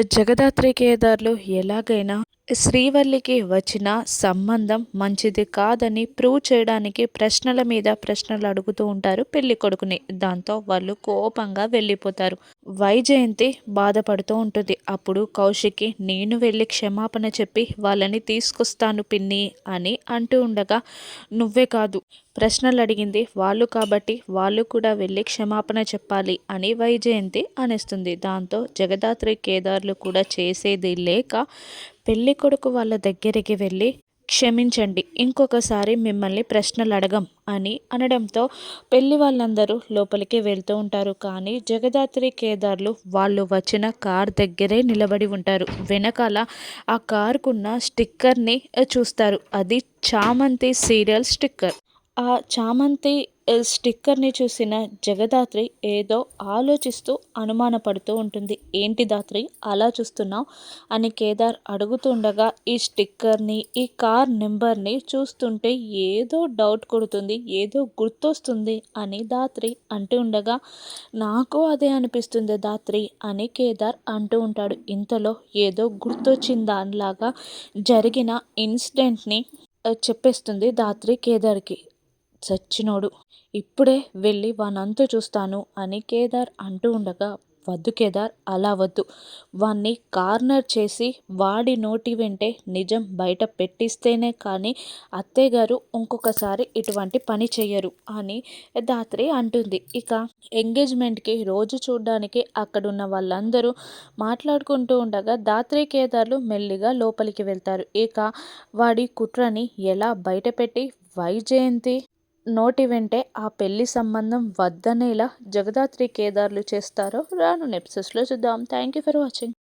జగదాత్రి కేదార్లు ఎలాగైనా శ్రీవల్లికి వచ్చిన సంబంధం మంచిది కాదని ప్రూవ్ చేయడానికి ప్రశ్నల మీద ప్రశ్నలు అడుగుతూ ఉంటారు పెళ్ళి కొడుకుని. దాంతో వాళ్ళు కోపంగా వెళ్ళిపోతారు. వైజయంతి బాధపడుతూ ఉంటుంది. అప్పుడు కౌశికి నేను వెళ్ళి క్షమాపణ చెప్పి వాళ్ళని తీసుకొస్తాను పిన్ని అని అంటూ ఉండగా నువ్వే కాదు ప్రశ్నలు అడిగింది వాళ్ళు కాబట్టి వాళ్ళు కూడా వెళ్ళి క్షమాపణ చెప్పాలి అని వైజయంతి అనేస్తుంది. దాంతో జగదాత్రి కేదార్లు కూడా చేసేది లేక పెళ్ళి కొడుకు వాళ్ళ దగ్గరికి వెళ్ళి క్షమించండి. ఇంకొకసారి మిమ్మల్ని ప్రశ్నలు అడగం అని అనడంతో పెళ్ళి వాళ్ళందరూ లోపలికి వెళ్తూ ఉంటారు. కానీ జగదాత్రి కేదార్లు వాళ్ళు వచ్చిన కార్ దగ్గరే నిలబడి ఉంటారు. వెనకాల ఆ కార్కున్న స్టిక్కర్ని చూస్తారు. అది చామంతి సీరియల్ స్టిక్కర్. ఆ చామంతి స్టిక్కర్ని చూసిన జగదాత్రి ఏదో ఆలోచిస్తూ అనుమానపడుతూ ఉంటుంది. ఏంటి దాత్రి అలా చూస్తున్నావు? అని కేదార్ అడుగుతుండగా ఈ స్టిక్కర్ని ఈ కార్ నెంబర్ని చూస్తుంటే ఏదో డౌట్ కొడుతుంది ఏదో గుర్తొస్తుంది అని దాత్రి అంటూ ఉండగా నాకు అదే అనిపిస్తుంది దాత్రి అని కేదార్ అంటూ ఉంటాడు. ఇంతలో ఏదో గుర్తొచ్చిన దానిలాగా జరిగిన ఇన్సిడెంట్ని చెప్పేస్తుంది దాత్రి కేదార్కి. చచ్చినోడు. ఇప్పుడే వెళ్ళి వానంతు చూస్తాను అని కేదార్ అంటూ ఉండగా వద్దు కేదార్ అలా వద్దు. వాణ్ణి కార్నర్ చేసి వాడి నోటి వెంటే నిజం బయట పెట్టిస్తేనే కానీ అత్తయ్యగారు ఇంకొకసారి ఇటువంటి పని చేయరు అని దాత్రి అంటుంది. ఇక ఎంగేజ్మెంట్కి రోజు చూడడానికి అక్కడున్న వాళ్ళందరూ మాట్లాడుకుంటూ ఉండగా దాత్రి కేదార్లు మెల్లిగా లోపలికి వెళ్తారు. ఇక వాడి కుట్రని ఎలా బయటపెట్టి వైజయంతి నోటి వెంటే ఆ పెళ్ళి సంబంధం వద్దనేలా జగదాత్రి కేదార్లు చేస్తారో రాను నెప్సెస్లో చూద్దాం. Thank you for watching